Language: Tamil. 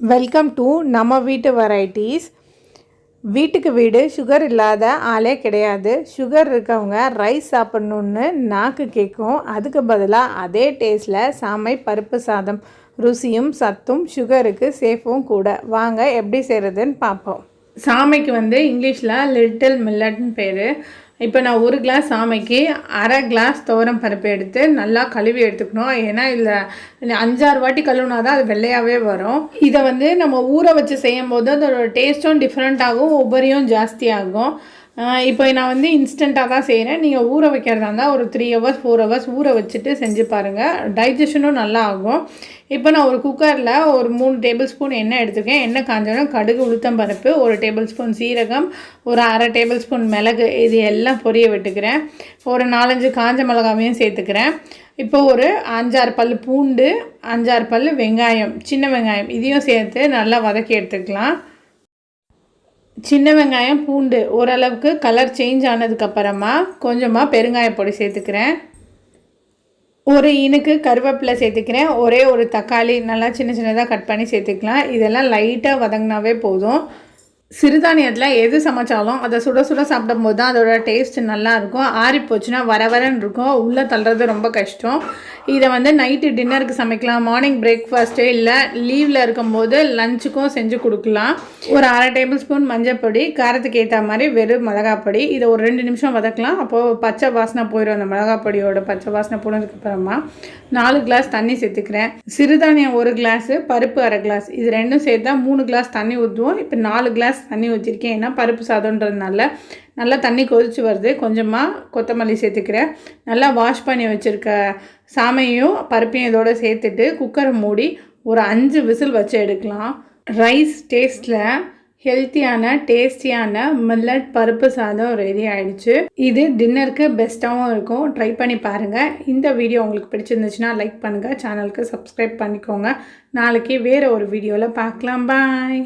வெல்கம் டு நம்ம வீட்டு வெரைட்டிஸ் வீட்டுக்கு வீடு சுகர் இல்லாத ஆளே கிடையாது. சுகர் இருக்கவங்க ரைஸ் சாப்பிட்ணுன்னு நாக்கு கேட்கும் அதுக்கு பதிலாக அதே டேஸ்ட்டில் சாமை பருப்பு சாதம் ருசியும் சத்தும் சுகருக்கு சேஃபும் கூட. வாங்க எப்படி செய்கிறதுன்னு பார்ப்போம். சாமைக்கு வந்து இங்கிலீஷில் லிட்டில் மில்லட்னு பேர். இப்போ நான் ஒரு கிளாஸ் சாமைக்கு அரை கிளாஸ் துவரம் பருப்பு எடுத்து நல்லா கழுவி எடுத்துக்கணும். ஏன்னா இதில் அஞ்சாறு வாட்டி கழுவுனா தான் அது வெள்ளையாகவே வரும். இதை வந்து நம்ம ஊற வச்சு செய்யும் போது அதோட டேஸ்ட்டும் டிஃப்ரெண்ட் ஆகும் உபரியும் ஜாஸ்தி ஆகும். இப்போ நான் வந்து இன்ஸ்டண்ட்டாக தான் செய்கிறேன் நீங்கள் ஊற வைக்கிறதா இருந்தால் ஒரு த்ரீ ஹவர்ஸ் ஃபோர் ஹவர்ஸ் ஊற வச்சுட்டு செஞ்சு பாருங்கள் டைஜஷனும் நல்லா ஆகும். இப்போ நான் ஒரு குக்கரில் ஒரு மூணு டேபிள் ஸ்பூன் எண்ணெய் எடுத்துக்கேன் எண்ணெய் காஞ்சோன்னா கடுகு உளுத்தம் பருப்பு ஒரு டேபிள் ஸ்பூன் சீரகம் ஒரு அரை டேபிள் ஸ்பூன் மிளகு இது எல்லாம் பொரிய விட்டுக்கிறேன். ஒரு நாலஞ்சு காஞ்ச மிளகாவையும் சேர்த்துக்கிறேன். இப்போ ஒரு அஞ்சாறு பல் பூண்டு அஞ்சாறு பல் வெங்காயம் சின்ன வெங்காயம் இதையும் சேர்த்து நல்லா வதக்கி எடுத்துக்கலாம். சின்ன வெங்காயம் பூண்டு. ஓரளவுக்கு கலர் சேஞ்ச் ஆனதுக்கப்புறமா கொஞ்சமாக பெருங்காய பொடி சேர்த்துக்கிறேன். ஒரு இனுக்கு கருவேப்பிலை சேர்த்துக்கிறேன். ஒரே ஒரு தக்காளி நல்லா சின்ன சின்னதாக கட் பண்ணி சேர்த்துக்கலாம். இதெல்லாம் லைட்டாக வதங்கினாவே போதும். சிறுதானியத்தில் எது சமைச்சாலும் அதை சுட சுட சாப்பிடும்போது தான் அதோட டேஸ்ட் நல்லாயிருக்கும் ஆறி போச்சுன்னா வர வரன்னு இருக்கும். உள்ளே தள்ளுறது ரொம்ப கஷ்டம். இதை வந்து நைட்டு டின்னருக்கு சமைக்கலாம். மார்னிங் பிரேக்ஃபாஸ்ட்டு இல்லை லீவில் இருக்கும்போது லஞ்சுக்கும் செஞ்சு கொடுக்கலாம். ஒரு அரை டேபிள் ஸ்பூன் மஞ்சள் காரத்துக்கு ஏற்ற மாதிரி வெறும் மிளகாப்பொடி இதை ஒரு ரெண்டு நிமிஷம் வதக்கலாம். அப்போது பச்சை வாசனை போயிடும் அந்த மிளகாப்பொடியோட பச்சை வாசனை போனதுக்கப்புறமா. நாலு கிளாஸ் தண்ணி சேர்த்துக்கிறேன். சிறுதானியம் ஒரு கிளாஸு பருப்பு அரை கிளாஸ் இது ரெண்டும் சேர்த்தா மூணு கிளாஸ் தண்ணி ஊற்றுவோம் இப்போ நாலு கிளாஸ் தண்ணி ஊற்றிருக்கேன் ஏன்னா பருப்பு சாதம்ன்றதுனால நல்லா தண்ணி கொதிச்சு வருது. கொஞ்சமாக கொத்தமல்லி சேர்த்துக்கிறேன். நல்லா வாஷ் பண்ணி வச்சுருக்க சாமையும் பருப்பையும் இதோடு சேர்த்துட்டு குக்கரை மூடி ஒரு அஞ்சு விசில் வச்சு எடுக்கலாம். ரைஸ் டேஸ்ட்டில் ஹெல்த்தியான டேஸ்டியான மில்லட் பருப்பு சாதம் ரெடி ஆயிடுச்சு. இது டின்னருக்கு பெஸ்ட்டாகவும் இருக்கும். ட்ரை பண்ணி பாருங்கள் இந்த வீடியோ உங்களுக்கு பிடிச்சிருந்துச்சுன்னா லைக் பண்ணுங்கள் சேனலுக்கு சப்ஸ்கிரைப் பண்ணிக்கோங்க. நாளைக்கு வேறு ஒரு வீடியோவில் பார்க்கலாம். பாய்